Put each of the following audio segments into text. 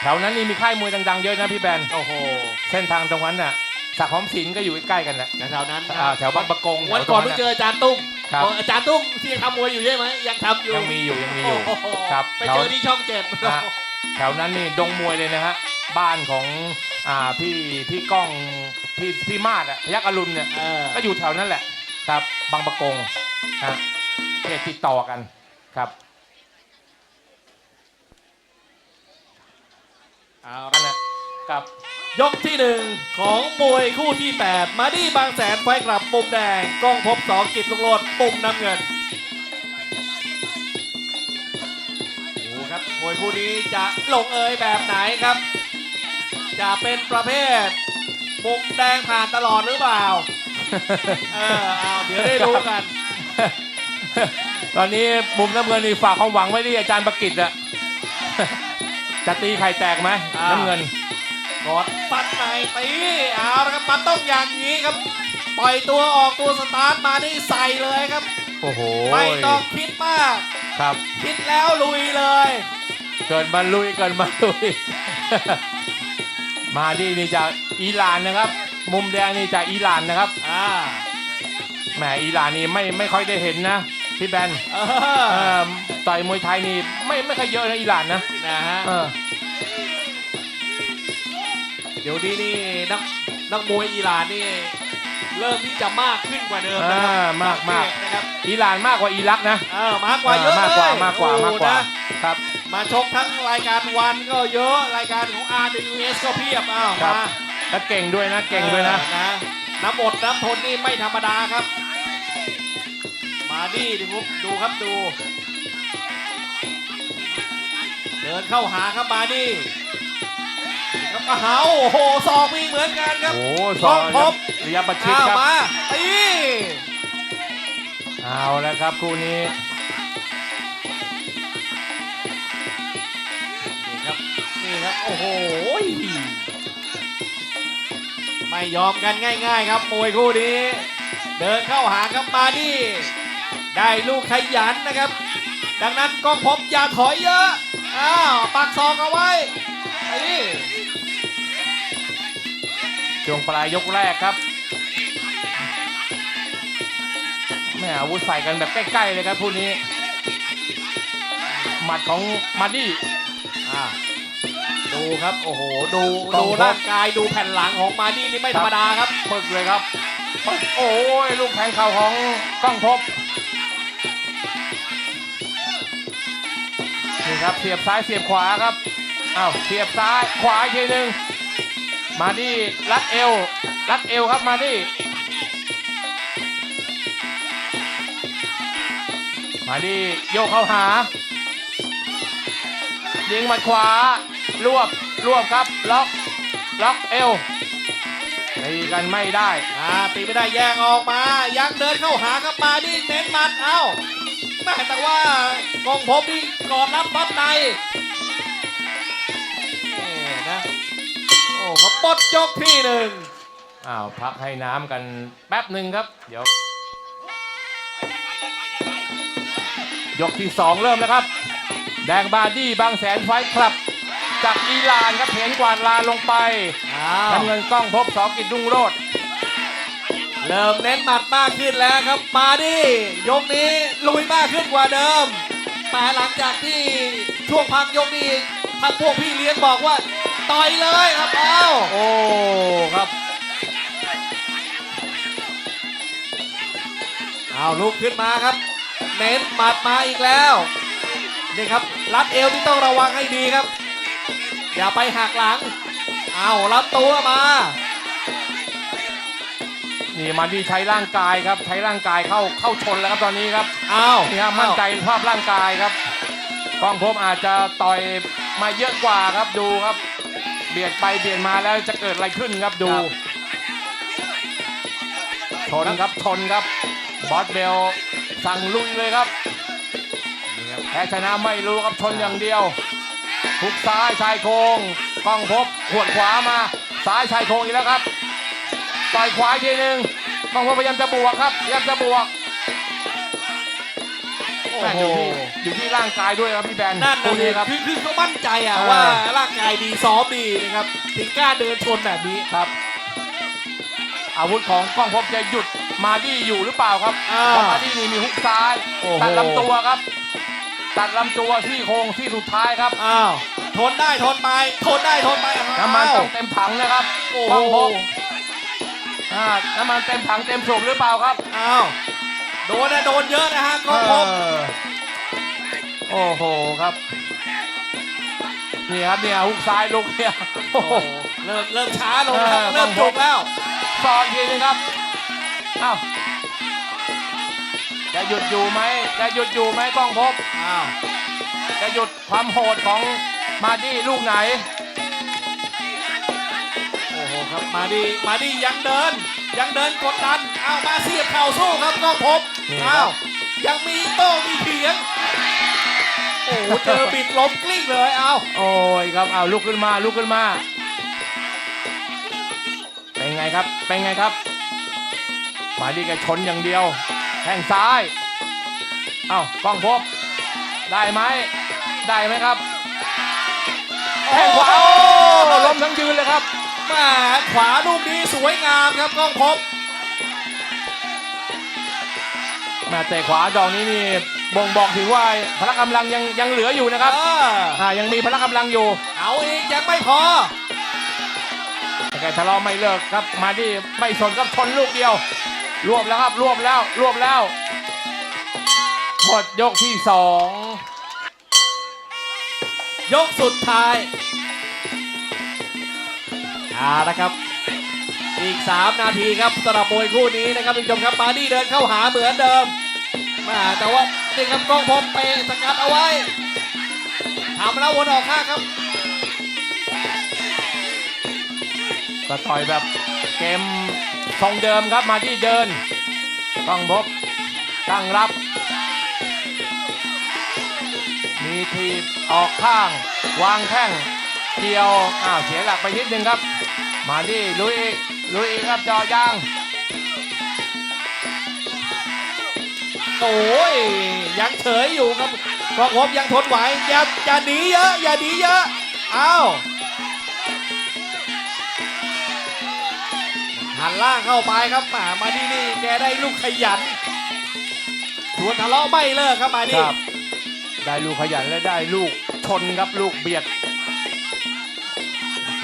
แถวนั้นนี่มีค่ายมวยดังๆเยอะนะพี่แบนโอ้โหเส้นทางตรงนั้นน่ะสักดิ์หอมศิลป์ก็อยู่ใกล้ๆกันแหละ แถวๆนั้นนะอ่าแถวบางประกงวันก่อนแถเพิ่งวเจตรงออาจารย์ตุ้มครับบอกอาจารย์ตุ้มที่ยังทำมวยอยู่ใช่ไหมยังทำอยู่ยังมีอยู่ยังมีอยู่โโหครับไปเจอที่ช่องเจ็ดฮะ แถวนั้นนี่ดงมวยเลยนะฮะ บ้านของอ่าพี่พี่ก้องพี่พี่มาดอะพยักอรุณเนี่ย เออ ก็อยู่แถวนั้นแหละครับ บางประกงฮะเขตติดต่อกันครับ เอานั่นแหละครับยกที่หนึ่งของมวยคู่ที่ 8 มาดี้บางแสนไฟกลับมุมแดงกล้องพบสองกิจลุงโลดปุ่มน้ำเงินดูครับมวยคู่นี้จะลงเอยแบบไหนครับ จะเป็นประเภทมุมแดงผ่านตลอดหรือเปล่า เออเอาเดี๋ยวได้รู้กัน ตอนนี้มุมน้ำเงินนี่ฝากความหวังไว้ที่อาจารย์ประกิตอะ จะตีไข่แตกไหมอ่า น้ำเงินกดปัดในตีเอาละครับมันต้องอย่างนี้ครับ ปล่อยตัวออกตัวสตาร์ทมานี่ใส่เลยครับ โอ้โหไม่ต้องคิดมาก ครับ คิดแล้วลุยเลย เกิดมาลุยเกิดมาลุย มาดีนี่จากอิหร่านนะครับ มุมแดงนี่จากอิหร่านนะครับอ่า แหมอิหร่านนี่ไม่ไม่ค่อยได้เห็นนะ พี่แบนเอเอออต่อยมวยไทยนี่ไม่ไม่ค่อยเยอะนะอิหร่านนะนะฮะเออเดี๋ยวนี้นี่นักนักมวยอิหร่านนี่เริ่มที่จะมากขึ้นกว่าเดิมนะครัอ่ามากมากสังเนะครับอิหร่านมากกว่าอิรักนะเออมากกว่าเยอะมากเลกว่ายมากกว่าโอ้มากกว่านะ ครับ มาชกทั้งรายการวันก็เยอะรายการของ RWS ก็เพียบอ้าวครับ มาและเก่งด้วยนะเก่งด้วยนะ ออนะน้ำอดน้ำทนนี่ไม่ธรรมดาครับ มาดิดูครับดูครับดู เดินเข้าหาครับมาดิครับมาหาโอ้โหสอกมีเหมือนกันครับโอ้กล้องพบระยะประชิดอ้าวครับมาตีเอาแล้วครับคู่นี้นี่ครับนี่ครับโอ้โหไม่ยอมกันง่าย ๆ ครับมวยคู่นี้ เดินเข้าหาครับมาดิ ได้ลูกขยันนะครับ ดังนั้นกล้องพบอย่าถอยเยอะ อ้าวปักซองเอาไว้ไอ้นี่ช่วงปลายยกแรกครับแม่อาวุธใส่กันแบบใกล้ ๆ เลยครับคู่นี้ หมัดของมาดี้อ่าดูครับ โอ้โห ดูกล้องดูพบร่างกายดูแผ่นหลังของมาดี้นี่ไม่ธรรมดาครับ ปึกเลยครับปึกโอ้ยลูกแทงเข่าของกล้องพบ นี่ครับเสียบซ้ายเสียบขวาครับอ้าวเสียบซ้ายขวาอีกทีหนึ่งมาดี้รัดเอวรัดเอวครับมาดี้มาดี้โยกเข้าหายิงหมัดขวารวบรวบครับล็อกล็อกเอวตีกันไม่ได้อ่าตีไม่ได้แย่งออกมา ยังเดินเข้าหาครับมาดี้เน้นหมัดเอ้า แม่แต่ว่ากองพบนี่กอดรับพับในนี่นะโอ้เขาปลดยกที่หนึ่งอ้าวพักให้น้ำกันแป๊บหนึ่งครับ เดี๋ยว ยกที่สองเริ่มแล้วครับ แดงบาดี้บางแสนไฟท์คลับ จากอีหรานครับเห็นกวาดลานลงไปอ้าวน้ำเงินกล้องพบสองกิจรุ่งโรด เริ่มเน้นหมัดมากขึ้นแล้วครับ มาดิยกนี้ลุยมากขึ้นกว่าเดิมแต่หลังจากที่ช่วงพักยกนี้ทางพวกพี่เลี้ยงบอกว่าต่อยเลยครับเอ้าโอ้ครับเอาลุกขึ้นมาครับ เน้นหมัดมาอีกแล้วนี่ครับรัดเอวที่ต้องระวังให้ดีครับ อย่าไปหักหลังเอารับตัวมา นี่มาดีใช้ร่างกายครับ ใช้ร่างกายเข้าเข้าชนแล้วครับตอนนี้ครับเอานี่ครับมั่นใจภาพร่างกายครับกล้องพบอาจจะต่อยมาเยอะกว่าครับดูครับ เบียดไปเบียดมาแล้วจะเกิดอะไรขึ้นครับดูชนครับชนครับบอสเบลสั่งลุยเลยครับนี่ครับแพ้ชนะไม่รู้ครับชนอย่างเดียวทุกซ้ายชายโครงกล้องพบขวดขวามาซ้ายชายโครงอีกแล้วครับ ต่อยขวาอีกทีหนึ่งกล้องพบพยายามจะบวกครับพยายามจะบวกโอ้แม่งอยู่ที่อยู่ที่ร่างกายด้วยครับพี่แบนนั่นคู่นะนี้สิครับคือคือเขามั่นใจอะเออว่าร่างกายดีซ้อมดีนะครับถึงกล้าเดินชนแบบนี้ครับ อาวุธของกล้องพบจะหยุดมาดี้อยู่หรือเปล่าครับอ่าเพราะมาดี้นี่มีฮุกซ้ายโอ้โหตัดลำตัวครับ ตัดลำตัวที่โครงที่สุดท้ายครับอ้าวทนได้ทนไปทนได้ทนไปอ้าวน้ำมันต้องเต็มถังนะครับโอ้กล้องโหพบ อ่าน้ำมันเต็มถังเต็มสูบหรือเปล่าครับ อ้าวโดนนะโดนเยอะนะฮะกล้องพบเออโอ้โหครับนี่ครับเนี่ยฮุกซ้ายลุกเนี่ยโอ้โอ้โหโห เริ่มเริ่มช้าลงแล้วครับเออเริ่มกล้จุองกพบแล้วซอยทีนึงครับอ้าวจะหยุดอยู่ไหมจะหยุดอยู่ไหมกล้องพบอ้าวจะหยุดความโหดของมาดี้ลูกไหนโอ้โห ครับมาดีมาดียังเดิน ยังเดินกดดันอ้าวมาเสียบเข่าสู้ครับกล้องพบนี่ครับอ้าวยังมีโต้มีเถียงโอ้โหเจอบิดล้มกลิ้งเลยอ้าวโอ้ยครับเอาลุกขึ้นมาลุกขึ้นมา เป็นไงครับเป็นไงครับ มาดีแกชนอย่างเดียวแข้งซ้ายเอ้ากล้องพบได้ไหมได้ไหมครับแข้งขวาโอ้ ล้มทั้งยืนเลยครับแหมาขวาลูกนี้สวยงามครับกล้องพบแม่เตะขวาดอกนี้นี่บ่งบอกถึงว่าพละกำลังยังยังเหลืออยู่นะครับเอออ่ายังมีพละกำลังอยู่ เอาอีกยังไม่พอแต่แกทะเลาะไม่เลิกครับ มาดีไม่สนครับชนลูกเดียว รวบแล้วครับ รวบแล้ว รวบแล้ว หมดยกที่สอง ยกสุดท้าย เอาละครับ อีก 3 นาทีครับสำหรับมวยคู่นี้นะครับทุกผู้ชมครับมาดี้เดินเข้าหาเหมือนเดิมแมาแต่ว่านี่ครับกล้องพบเปสกัดเอาไว้ทำแล้ววนออกข้างครับ ก็ต่อยแบบเกมทรงเดิมครับมาที่เดินต้องพบตั้งรับ มีทีบออกข้าง วางแข้ง เกี่ยว อ้าวเสียหลักไปนิดนึงครับ มาที่ลุยลุยครับจอยางโอ้ยยังเฉยอยู่ครับกองพบยังทนไหวอย่าอย่าหนีเยอะอย่าหนีเยอะเอาหันล่างเข้าไปครับมามาดีนี่แกได้ลูกขยันชวนทะเลาะไม่เลิกครับมาดีครับได้ลูกขยันและได้ลูกชนครับลูกเบียด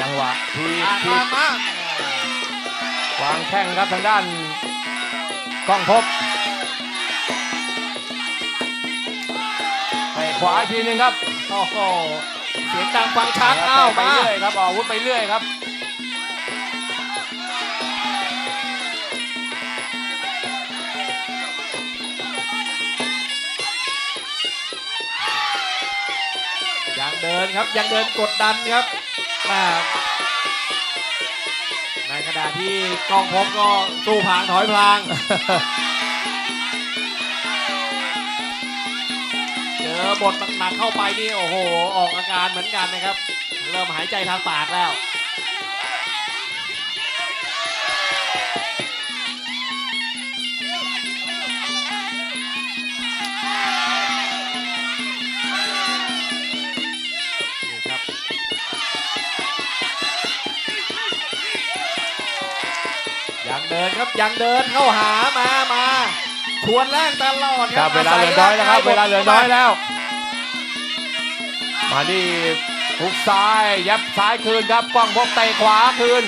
จังหวะทีบอ่านทีมาบมาวางแข้งครับทางด้านกล้องพบไปขวาอีกทีหนึงครับโอ้โหเสียงดังฟังชัดเอ้าไปมาเรื่อยครับออกอาวุธไปเรื่อยครับ ยังเดินครับยังเดินกดดันครับอ่า ในขณะที่กล้องพบก็ตู้ผางถอยพลาง เจอบทหนักๆเข้าไปนี่ โอ้โห ออกอาการเหมือนกันนะครับ เริ่มหายใจทางปากแล้ว เดินครับยังเดินเข้าหามามาชวนแรกตลอดคครัรับบเวลาเหลือน้อยแล้วครับ เวลาเหลือน้อยแล้ว มาดีทุกซ้ายยับซ้ายคืนครับกล้องพบเตะขวาคืน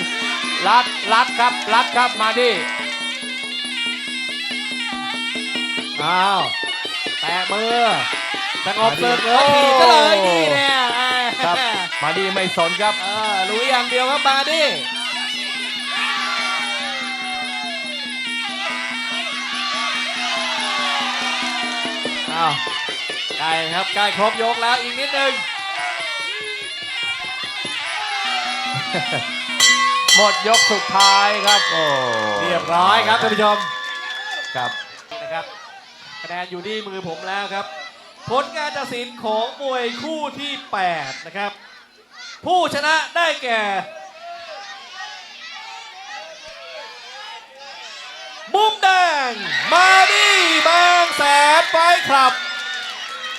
รัดรัดครับรัดครับมาดีอ้าวแตะมือสงบเสิร์ฟเหลือทีก็เลยนี่เนี่ยครับ มาดีไม่สนครับ เออลุยอย่างเดียวครับมาดิ ใกล้ครับใกล้ครบยกแล้วอีกนิดนึง หมดยกสุดท้ายครับโอ้เรียบร้อยครับท่านผู้ชมครับนะครับคะแนนอยู่ที่มือผมแล้วครับ ผลการตัดสินของมวยคู่ที่ 8 นะครับ ผู้ชนะได้แก่ มุมแดง มาดีบางแสนไฟท์ครับ